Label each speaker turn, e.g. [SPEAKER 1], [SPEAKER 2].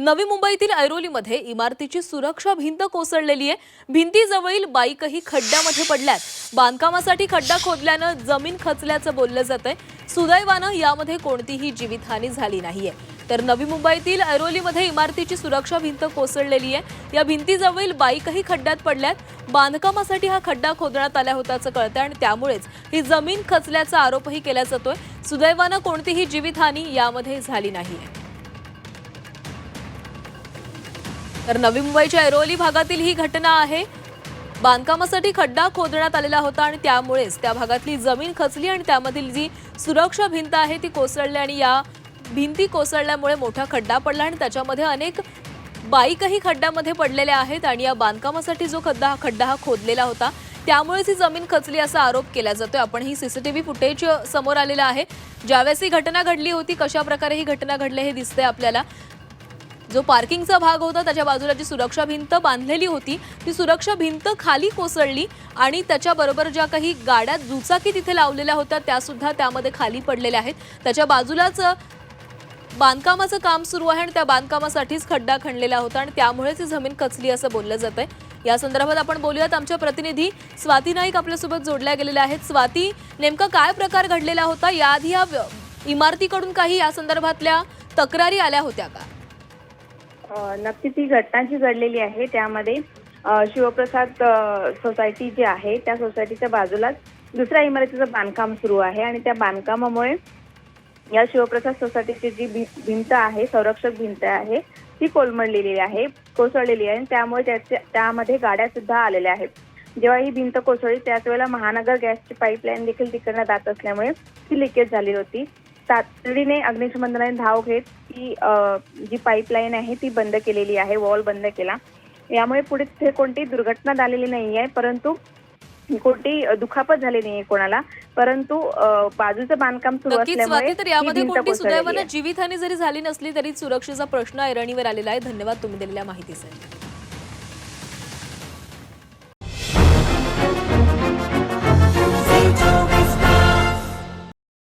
[SPEAKER 1] नवी मुंबईतील ऐरोलीमध्ये इमारतीची सुरक्षा भिंत कोसळलेली आहे. भिंतीजवळील बाईकही खड्ड्यामध्ये पडल्यात. बांधकामासाठी खड्डा खोदल्यानं जमीन खचल्याचं बोललं जात आहे सुदैवानं यामध्ये कोणतीही जीवितहानी झाली नाहीये. तर नवी मुंबईतील ऐरोलीमध्ये इमारतीची सुरक्षा भिंत कोसळलेली आहे. या भिंतीजवळील बाईकही खड्ड्यात पडल्यात. बांधकामासाठी हा खड्डा खोदण्यात आला होताचं कळतं आणि त्यामुळेच ही जमीन खचल्याचा आरोपही केला जातोय. सुदैवानं कोणतीही जीवितहानी यामध्ये झाली नाहीये. तर नवी मुंबईच्या ऐरोली भागातील ही घटना आहे. बांधकामासाठी खड्डा खोदण्यात आलेला होता आणि त्यामुळेच त्या भागातली जमीन खचली आणि त्यामधील जी सुरक्षा भिंत आहे ती कोसळली आणि या भिंती कोसळल्यामुळे मोठा खड्डा पडला आणि त्याच्यामध्ये अनेक बाईकही खड्ड्यामध्ये पडलेल्या आहेत आणि या बांधकामासाठी जो खड्डा हा खड्डा हा खोदलेला होता त्यामुळेच ही जमीन खचली असा आरोप केला जातोय. आपण ही सीसीटीव्ही फुटेज समोर आलेलं आहे. ज्यावेळेस ही घटना घडली होती कशा प्रकारे ही घटना घडली हे दिसतंय आपल्याला. जो पार्किंगचा भाग होता त्याच्या बाजूला जी सुरक्षा भिंत बांधलेली होती ती सुरक्षा भिंत खाली कोसळली आणि त्याच्याबरोबर ज्या काही गाड्या दुचाकी तिथे लावलेल्या होत्या त्यासुद्धा त्यामध्ये खाली पडलेल्या आहेत. त्याच्या बाजूलाच बांधकामाचं काम सुरू आहे आणि त्या बांधकामासाठीच खड्डा खणलेला होता आणि त्यामुळेच ही जमीन खचली असं बोललं जात आहे या संदर्भात आपण बोलूयात आमच्या प्रतिनिधी स्वाती नाईक आपल्यासोबत जोडल्या गेलेल्या आहेत. स्वाती नेमका काय प्रकार घडलेला होता? याआधी या इमारतीकडून काही या संदर्भातल्या तक्रारी आल्या होत्या का?
[SPEAKER 2] नक्की ती घटना जी घडलेली आहे. त्यामध्ये शिवप्रसाद सोसायटी जी आहे त्या सोसायटीच्या बाजूलाच दुसऱ्या इमारतीचं बांधकाम सुरू आहे आणि त्या बांधकामामुळे या शिवप्रसाद सोसायटीची जी भी भिंत आहे संरक्षक भिंत आहे ती कोलमडलेली आहे कोसळलेली आहे आणि त्यामुळे त्याचे त्यामध्ये गाड्या सुद्धा आलेल्या आहेत. जेव्हा ही भिंत कोसळली त्याच वेळेला महानगर गॅसची पाईपलाईन देखील तिकडनं जात असल्यामुळे ती लिकेज झाली होती. तातडीने अग्निशमन दलाने धाव घेत ती जी पाईपलाईन आहे ती बंद केलेली आहे वॉल बंद केला. यामुळे पुढे तिथे कोणतीही दुर्घटना झालेली नाही आहे परंतु कोणती दुखापत झाली नाहीये कोणाला. परंतु बाजूचं बांधकाम सुरू असल्यामुळे
[SPEAKER 1] तर यामध्ये कोणती. सुदैवानं जीवितहानी जरी झाली नसली तरी सुरक्षेचा प्रश्न ऐरणीवर आलेला आहे. धन्यवाद तुम्ही दिलेल्या माहितीसाठी.